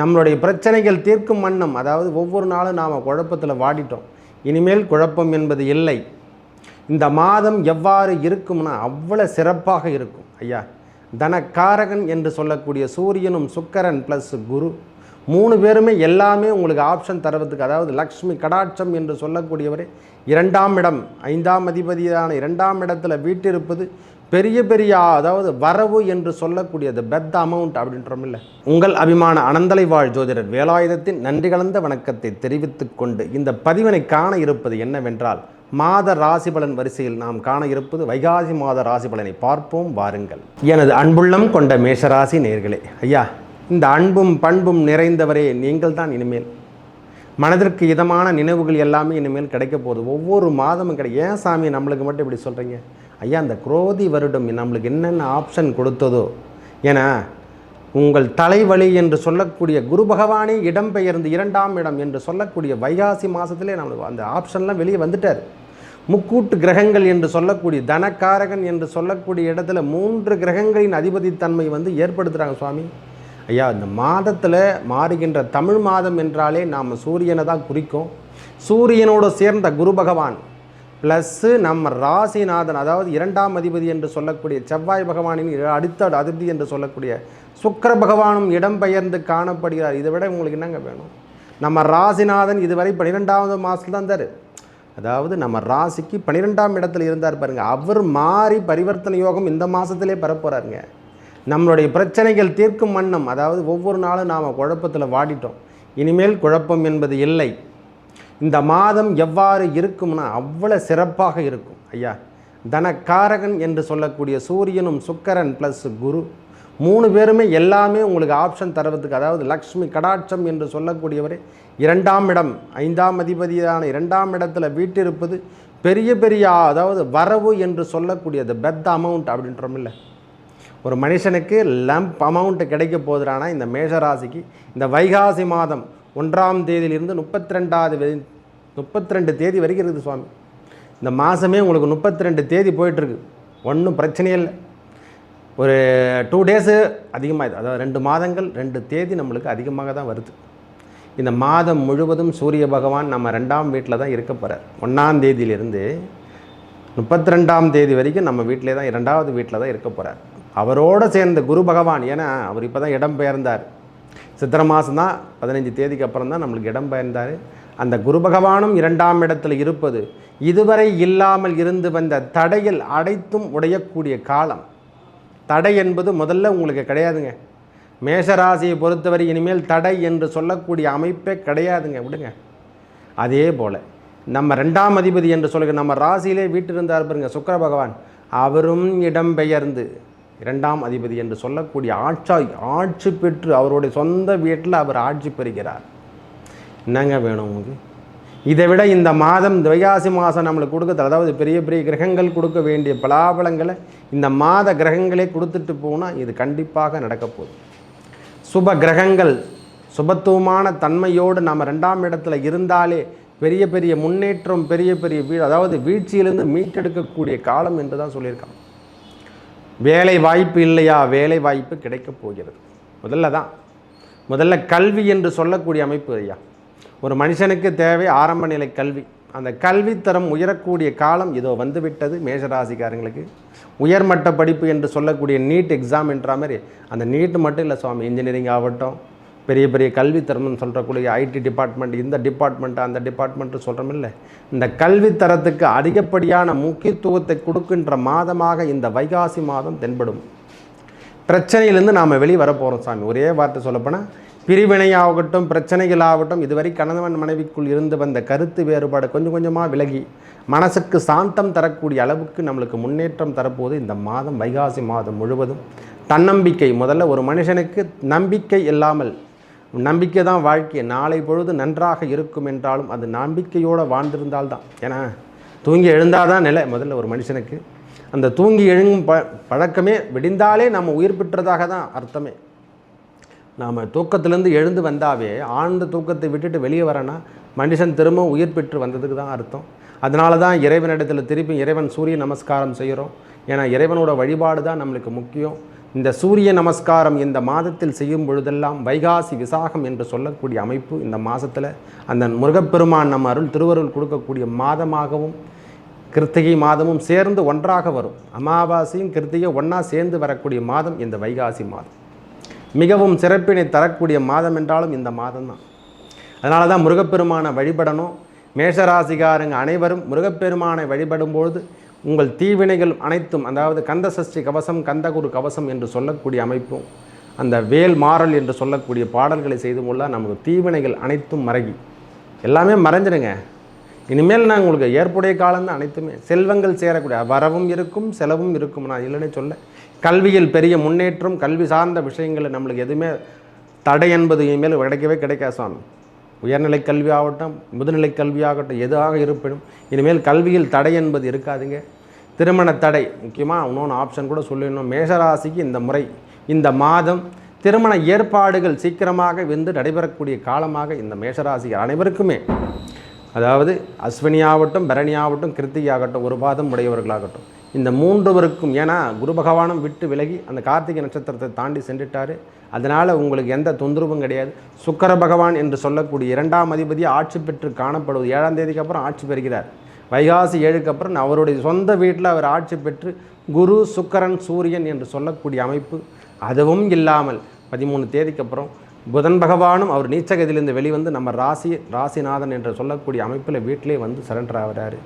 நம்மளுடைய பிரச்சனைகள் தீர்க்கும் வண்ணம் அதாவது ஒவ்வொரு நாளும் நாம் குழப்பத்தில் வாடிட்டோம். இனிமேல் குழப்பம் என்பது இல்லை. இந்த மாதம் எவ்வாறு இருக்கும்னா அவ்வளோ சிறப்பாக இருக்கும். ஐயா தனக்காரகன் என்று சொல்லக்கூடிய சூரியனும் சுக்கரன் ப்ளஸ் குரு மூணு பேருமே எல்லாமே உங்களுக்கு ஆப்ஷன் தருவதுக்கு அதாவது லக்ஷ்மி கடாட்சம் என்று சொல்லக்கூடியவரே இரண்டாம் இடம் ஐந்தாம் அதிபதியான இரண்டாம் இடத்துல வீட்டிருப்பது பெரிய பெரிய அதாவது வரவு என்று சொல்லக்கூடியது பெத் அமௌண்ட் அப்படின்றோமில்ல உங்கள் அபிமான அனந்தலை வாழ் ஜோதிடர் வேலாயுதத்தின் நன்றி கலந்த வணக்கத்தை தெரிவித்துக் கொண்டு இந்த பதிவினை காண இருப்பது என்னவென்றால் மாத ராசி பலன் வரிசையில் நாம் காண இருப்பது வைகாசி மாத ராசி பலனை பார்ப்போம் வாருங்கள். எனது அன்புள்ளம் கொண்ட மேஷராசி நேர்களே ஐயா இந்த அன்பும் பண்பும் நிறைந்தவரே நீங்கள் தான் இனிமேல். மனதிற்கு இதமான நினைவுகள் எல்லாமே இனிமேல் கிடைக்க போகுது. ஒவ்வொரு மாதமும் கிடை ஏன் சாமி நம்மளுக்கு மட்டும் இப்படி சொல்கிறீங்க ஐயா அந்த குரோதி வருடம் நம்மளுக்கு என்னென்ன ஆப்ஷன் கொடுத்ததோ ஏன்னா உங்கள் தலைவலி என்று சொல்லக்கூடிய குரு பகவானே இடம்பெயர்ந்து இரண்டாம் இடம் என்று சொல்லக்கூடிய வைகாசி மாதத்திலே நம்மளுக்கு அந்த ஆப்ஷன்லாம் வெளியே வந்துட்டார். முக்கூட்டு கிரகங்கள் என்று சொல்லக்கூடிய தனக்காரகன் என்று சொல்லக்கூடிய இடத்துல மூன்று கிரகங்களின் அதிபதித்தன்மை வந்து ஏற்படுத்துகிறாங்க சுவாமி. ஐயா இந்த மாதத்தில் மாறுகின்ற தமிழ் மாதம் என்றாலே நாம் சூரியனை தான் குறிக்கும். சூரியனோடு சேர்ந்த குரு பகவான் ப்ளஸ்ஸு நம்ம ராசிநாதன் அதாவது இரண்டாம் அதிபதி என்று சொல்லக்கூடிய செவ்வாய் பகவானின் அடுத்த அதிபதி என்று சொல்லக்கூடிய சுக்கிர பகவானும் இடம்பெயர்ந்து காணப்படுகிறார். இதை விட உங்களுக்கு என்னங்க வேணும்? நம்ம ராசிநாதன் இதுவரை பன்னிரெண்டாவது மாதத்தில் தான் தரு அதாவது நம்ம ராசிக்கு பன்னிரெண்டாம் இடத்துல இருந்தார் பாருங்கள் அவர் மாறி பரிவர்த்தனை யோகம் இந்த மாதத்திலே பெறப்போகிறாருங்க நம்மளுடைய பிரச்சனைகள் தீர்க்கும் வண்ணம் அதாவது ஒவ்வொரு நாளும் நாம் குழப்பத்தில் வாடிட்டோம். இனிமேல் குழப்பம் என்பது இல்லை. இந்த மாதம் எவ்வாறு இருக்கும்னா அவ்வளோ சிறப்பாக இருக்கும். ஐயா தனக்காரகன் என்று சொல்லக்கூடிய சூரியனும் சுக்கரன் ப்ளஸ் குரு மூணு பேருமே எல்லாமே உங்களுக்கு ஆப்ஷன் தருவதுக்கு அதாவது லக்ஷ்மி கடாட்சம் என்று சொல்லக்கூடியவரே இரண்டாம் இடம் ஐந்தாம் அதிபதியான இரண்டாம் இடத்துல வீட்டிருப்பது பெரிய பெரிய அதாவது வரவு என்று சொல்லக்கூடியது பெத் அமௌண்ட் அப்படின்றோமில்ல ஒரு மனுஷனுக்கு லம்ப் அமௌண்ட்டு கிடைக்க போதுறானா இந்த மேஷராசிக்கு இந்த வைகாசி மாதம் ஒன்றாம் தேதியிலிருந்து முப்பத்தி ரெண்டாவது முப்பத்தி ரெண்டு தேதி வரைக்கும் இருக்குது சுவாமி. இந்த மாதமே உங்களுக்கு முப்பத்தி ரெண்டு தேதி போயிட்டுருக்கு. ஒன்றும் பிரச்சனையே இல்லை. ஒரு டூ டேஸு அதிகமாக அதாவது ரெண்டு மாதங்கள் ரெண்டு தேதி நம்மளுக்கு அதிகமாக தான் வருது. இந்த மாதம் முழுவதும் சூரிய பகவான் நம்ம ரெண்டாம் வீட்டில் தான் இருக்க போகிறார் ஒன்றாம் தேதியிலிருந்து முப்பத்தி ரெண்டாம் தேதி வரைக்கும் நம்ம வீட்டிலே தான் இரண்டாவது வீட்டில் தான் இருக்க போகிறார் அவரோடு சேர்ந்த குரு பகவான் ஏன்னா அவர் இப்போ தான் இடம் பெயர்ந்தார். சித்திரை மாதம் தான் பதினஞ்சு தேதிக்கு அப்புறம் தான் நம்மளுக்கு இடம் பெயர்ந்தார். அந்த குரு பகவானும் இரண்டாம் இடத்துல இருப்பது இதுவரை இல்லாமல் இருந்து வந்த தடையில் அடைத்தும் உடையக்கூடிய காலம். தடை என்பது முதல்ல உங்களுக்கு கிடையாதுங்க. மேஷராசியை பொறுத்தவரை இனிமேல் தடை என்று சொல்லக்கூடிய அமைப்பே கிடையாதுங்க. விடுங்க. அதே போல் நம்ம ரெண்டாம் அதிபதி என்று சொல்லுங்க. நம்ம ராசியிலே வீட்டிருந்தார் பாருங்க சுக்கர பகவான். அவரும் இடம்பெயர்ந்து இரண்டாம் அதிபதி என்று சொல்லக்கூடிய ஆட்சா ஆட்சி பெற்று அவருடைய சொந்த வீட்டில் அவர் ஆட்சி பெறுகிறார். என்னங்க வேணும் உங்களுக்கு? இதை விட இந்த மாதம் துவையாசி மாதம் நம்மளுக்கு கொடுக்குறது அதாவது பெரிய பெரிய கிரகங்கள் கொடுக்க வேண்டிய பலாபலங்களை இந்த மாத கிரகங்களே கொடுத்துட்டு போனால் இது கண்டிப்பாக நடக்க போகுது. சுப கிரகங்கள் சுபத்துவமான தன்மையோடு நம்ம ரெண்டாம் இடத்துல இருந்தாலே பெரிய பெரிய முன்னேற்றம் பெரிய பெரிய வீ அதாவது வீழ்ச்சியிலிருந்து மீட்டெடுக்கக்கூடிய காலம் என்று தான் சொல்லியிருக்காங்க. வேலை வாய்ப்பு இல்லையா? வேலை வாய்ப்பு கிடைக்கப் போகிறது. முதல்ல தான். முதல்ல கல்வி என்று சொல்லக்கூடிய அமைப்பு ஐயா. ஒரு மனுஷனுக்கு தேவை ஆரம்ப நிலை கல்வி. அந்த கல்வித்தரம் உயரக்கூடிய காலம் இதோ வந்துவிட்டது மேஷராசிக்காரங்களுக்கு. உயர்மட்ட படிப்பு என்று சொல்லக்கூடிய நீட் எக்ஸாம் என்ற மாதிரி. அந்த நீட் மட்டும் இல்லை சுவாமி இன்ஜினியரிங் ஆகட்டும் பெரிய பெரிய கல்வித்தரம்னு சொல்கிறக்கூடிய ஐடி டிபார்ட்மெண்ட் இந்த டிபார்ட்மெண்ட் அந்த டிபார்ட்மெண்ட்டு சொல்கிறோம் இல்லை. இந்த கல்வித்தரத்துக்கு அதிகப்படியான முக்கியத்துவத்தை கொடுக்கின்ற மாதமாக இந்த வைகாசி மாதம் தென்படும். பிரச்சனையிலேருந்து நாம் வெளியே வரப்போகிறோம் சாமி. ஒரே வார்த்தை சொல்லப்போனால் பிரிவினையாகட்டும் பிரச்சனைகளாகட்டும் இதுவரை கணவன் மனைவிக்குள் இருந்து வந்த கருத்து வேறுபாடு கொஞ்சம் கொஞ்சமாக விலகி மனசுக்கு சாந்தம் தரக்கூடிய அளவுக்கு நம்மளுக்கு முன்னேற்றம் தரப்போது இந்த மாதம் வைகாசி மாதம் முழுவதும். தன்னம்பிக்கை முதல்ல ஒரு மனுஷனுக்கு நம்பிக்கை இல்லாமல் நம்பிக்கை தான் வாழ்க்கை. நாளை பொழுது நன்றாக இருக்கும் என்றாலும் அது நம்பிக்கையோடு வாழ்ந்திருந்தால் தான். ஏன்னா தூங்கி எழுந்தால் தான் நிலை முதல்ல ஒரு மனுஷனுக்கு. அந்த தூங்கி எழுங்கும் ப பழக்கமே விடிந்தாலே நம்ம உயிர் பெற்றதாக தான் அர்த்தமே. நாம் தூக்கத்திலேருந்து எழுந்து வந்தாவே ஆழ்ந்த தூக்கத்தை விட்டுட்டு வெளியே வரனா மனுஷன் திரும்ப உயிர் பெற்று வந்ததுக்கு தான் அர்த்தம். அதனால தான் இறைவனிடத்தில் திருப்பி இறைவன் சூரிய நமஸ்காரம் செய்கிறோம் ஏன்னா இறைவனோட வழிபாடு தான் நம்மளுக்கு முக்கியம். இந்த சூரிய நமஸ்காரம் இந்த மாதத்தில் செய்யும் பொழுதெல்லாம் வைகாசி விசாகம் என்று சொல்லக்கூடிய அமைப்பு இந்த மாதத்தில் அந்த முருகப்பெருமான் நம்ம அருள் திருவருள் கொடுக்கக்கூடிய மாதமாகவும் கிருத்திகை மாதமும் சேர்ந்து ஒன்றாக வரும். அமாவாசையும் கிருத்திகை ஒன்றா சேர்ந்து வரக்கூடிய மாதம் இந்த வைகாசி மாதம். மிகவும் சிறப்பினை தரக்கூடிய மாதம் என்றாலும் இந்த மாதம் தான் அதனால தான் முருகப்பெருமானை வழிபடணும். மேஷராசிகாரங்க அனைவரும் முருகப்பெருமானை வழிபடும்பொழுது உங்கள் தீவினைகள் அனைத்தும் அதாவது கந்த சஷ்டி கவசம் கந்தகுரு கவசம் என்று சொல்லக்கூடிய அமைப்பும் அந்த வேல் மாறல் என்று சொல்லக்கூடிய பாடல்களை செய்து கொள்ள நமக்கு தீவினைகள் அனைத்தும் மறகி. எல்லாமே மறைஞ்சிடுங்க இனிமேல் நான் உங்களுக்கு ஏற்புடைய காலம் தான் அனைத்துமே. செல்வங்கள் சேரக்கூடிய வரவும் இருக்கும் செலவும் இருக்கும் நான் இல்லைன்னு சொல்ல. கல்வியில் பெரிய முன்னேற்றம் கல்வி சார்ந்த விஷயங்களை நம்மளுக்கு எதுவுமே தடை என்பது இனிமேல் கிடைக்கவே கிடைக்காது சுவாமி. உயர்நிலை கல்வி ஆகட்டும் முதுநிலை கல்வி ஆகட்டும் எதாக இருப்பினும் இனிமேல் கல்வியில் தடை என்பது இருக்காதுங்க. திருமண தடை முக்கியமாக இன்னொன்று ஆப்ஷன் கூட சொல்லிடணும். மேஷராசிக்கு இந்த முறை இந்த மாதம் திருமண ஏற்பாடுகள் சீக்கிரமாக வந்து நடைபெறக்கூடிய காலமாக இந்த மேஷராசி அனைவருக்குமே. அதாவது அஸ்வினி ஆகட்டும் பரணி ஆகட்டும் கிருத்திகை ஆகட்டும் ஒரு பாதம் உடையவர்களாகட்டும். இந்த மூன்றுவருக்கும் ஏன்னா குரு பகவானும் விட்டு விலகி அந்த கார்த்திகை நட்சத்திரத்தை தாண்டி சென்றுட்டார். அதனால் உங்களுக்கு எந்த தொந்தரவும் கிடையாது. சுக்கர பகவான் என்று சொல்லக்கூடிய இரண்டாம் அதிபதி ஆட்சி பெற்று காணப்படுவது ஏழாம் தேதிக்கு அப்புறம் ஆட்சி பெறுகிறார். வைகாசி ஏழுக்கு அப்புறம் அவருடைய சொந்த வீட்டில் அவர் ஆட்சி பெற்று குரு சுக்கரன் சூரியன் என்று சொல்லக்கூடிய அமைப்பு அதுவும் இல்லாமல் பதிமூணு தேதிக்கு அப்புறம் புதன் பகவானும் அவர் நீச்சகதியிலிருந்து வெளிவந்து நம்ம ராசி ராசிநாதன் என்று சொல்லக்கூடிய அமைப்பில் வீட்டிலே வந்து சரண்டர் ஆகிறாரு.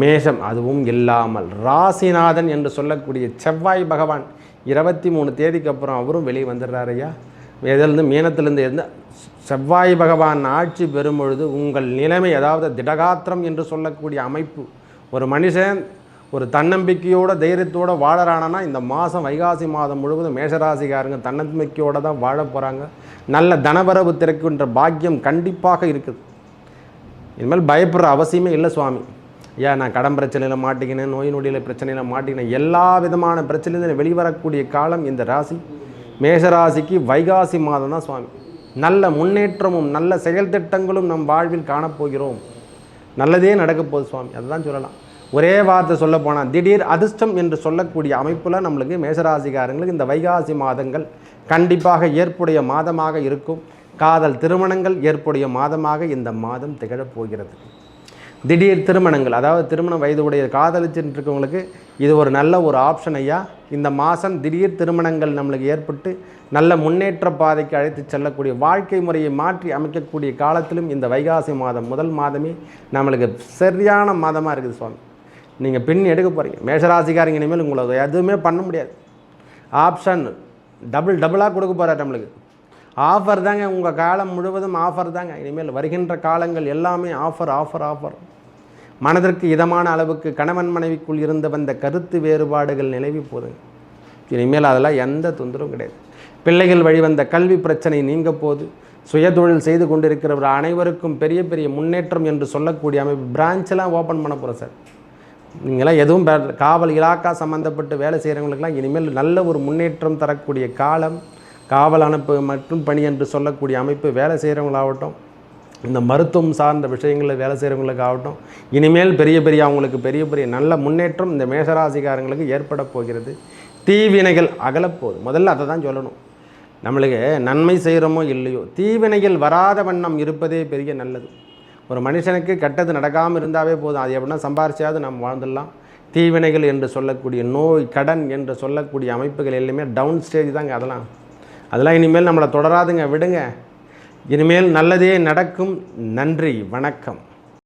மேஷம் அதுவும் இல்லாமல். ராசிநாதன் என்று சொல்லக்கூடிய செவ்வாய் பகவான் இருபத்தி மூணு தேதிக்கு அப்புறம் அவரும் வெளியே வந்துடுறாரு ஐயா. இதிலிருந்து மீனத்திலிருந்து இருந்து செவ்வாய் பகவான் ஆட்சி பெறும் பொழுது உங்கள் நிலைமை அதாவது திடகாத்திரம் என்று சொல்லக்கூடிய அமைப்பு. ஒரு மனுஷன் ஒரு தன்னம்பிக்கையோட தைரியத்தோடு வாழறானா இந்த மாதம் வைகாசி மாதம் முழுவதும் மேஷராசிக்காரங்க தன்னம்பிக்கையோடு தான் வாழ போகிறாங்க நல்ல தனவரவு திறக்கின்ற பாக்கியம் கண்டிப்பாக இருக்குது. இனிமேல் பயப்படுற அவசியமே இல்லை சுவாமி. ஏன் நான் கடன் பிரச்சனையில் மாட்டிக்கினேன் நோய் நொடியில் பிரச்சனையில் மாட்டிக்கினேன்? எல்லா விதமான பிரச்சனையிலும் வெளிவரக்கூடிய காலம் இந்த ராசி. மேஷராசிக்கு வைகாசி மாதம் தான் சுவாமி. நல்ல முன்னேற்றமும் நல்ல செயல் திட்டங்களும் நம் வாழ்வில் காணப்போகிறோம். நல்லதே நடக்க போகுது சுவாமி அதுதான் சொல்லலாம். ஒரே வார்த்தை சொல்ல போனால் திடீர் அதிர்ஷ்டம் என்று சொல்லக்கூடிய அமைப்பில் நம்மளுக்கு மேஷராசிக்காரங்களுக்கு இந்த வைகாசி மாதங்கள் கண்டிப்பாக ஏற்புடைய மாதமாக இருக்கும். காதல் திருமணங்கள் ஏற்புடைய மாதமாக இந்த மாதம் திகழப் போகிறது. திடீர் திருமணங்கள் அதாவது திருமண வயது உடைய காதலிச்சுட்டு இருக்கவங்களுக்கு இது ஒரு நல்ல ஒரு ஆப்ஷன் ஐயா. இந்த மாதம் திடீர் திருமணங்கள் நம்மளுக்கு ஏற்பட்டு நல்ல முன்னேற்ற பாதைக்கு அழைத்து செல்லக்கூடிய வாழ்க்கை முறையை மாற்றி அமைக்கக்கூடிய காலத்திலும் இந்த வைகாசி மாதம் முதல் மாதமே நம்மளுக்கு சரியான மாதமாக இருக்குது சுவாமி. நீங்கள் பின் எடுக்க போகிறீங்க மேஷராசிக்காரங்க இனிமேல் உங்களுக்கு எதுவுமே பண்ண முடியாது. ஆப்ஷன் டபுள் டபுளாக கொடுக்க போகிறார் நம்மளுக்கு. ஆஃபர் தாங்க உங்கள் காலம் முழுவதும் ஆஃபர் தாங்க. இனிமேல் வருகின்ற காலங்கள் எல்லாமே ஆஃபர் ஆஃபர் ஆஃபர். மனதிற்கு இதமான அளவுக்கு கணவன் மனைவிக்குள் இருந்து வந்த கருத்து வேறுபாடுகள் நிலவி போதுங்க. இனிமேல் அதெல்லாம் எந்த தொந்தரவும் கிடையாது. பிள்ளைகள் வழிவந்த கல்வி பிரச்சனை நீங்க போது. சுயதொழில் செய்து கொண்டிருக்கிறவர் அனைவருக்கும் பெரிய பெரிய முன்னேற்றம் என்று சொல்லக்கூடிய அமைப்பு பிரான்ச்செல்லாம் ஓப்பன் பண்ண போகிறோம் சார். நீங்களாம் எதுவும் காவல் இலாக்கா சம்மந்தப்பட்டு வேலை செய்கிறவங்களுக்கெல்லாம் இனிமேல் நல்ல ஒரு முன்னேற்றம் தரக்கூடிய காலம் காவல் அனுப்பு மற்றும் பணி என்று சொல்லக்கூடிய அமைப்பு வேலை செய்கிறவங்களாகட்டும் இந்த மருத்துவம் சார்ந்த விஷயங்களில் வேலை செய்கிறவங்களுக்கு ஆகட்டும் இனிமேல் பெரிய பெரிய அவங்களுக்கு பெரிய பெரிய நல்ல முன்னேற்றம் இந்த மேசராசிக்காரங்களுக்கு ஏற்பட போகிறது. தீவினைகள் அகலப்போகுது. முதல்ல அதை தான் சொல்லணும். நம்மளுக்கு நன்மை செய்கிறோமோ இல்லையோ தீவினைகள் வராத வண்ணம் இருப்பதே பெரிய நல்லது. ஒரு மனுஷனுக்கு கெட்டது நடக்காமல் இருந்தாவே போதும். அது எப்படின்னா சம்பாரிச்சாவது நம்ம வாழ்ந்துடலாம். தீவினைகள் என்று சொல்லக்கூடிய நோய் கடன் என்று சொல்லக்கூடிய அமைப்புகள் எல்லாமே டவுன் ஸ்டேஜ் தாங்க அதெல்லாம். அதெல்லாம் இனிமேல் நம்மளை தொடராதுங்க விடுங்க. இனிமேல் நல்லதே நடக்கும். நன்றி வணக்கம்.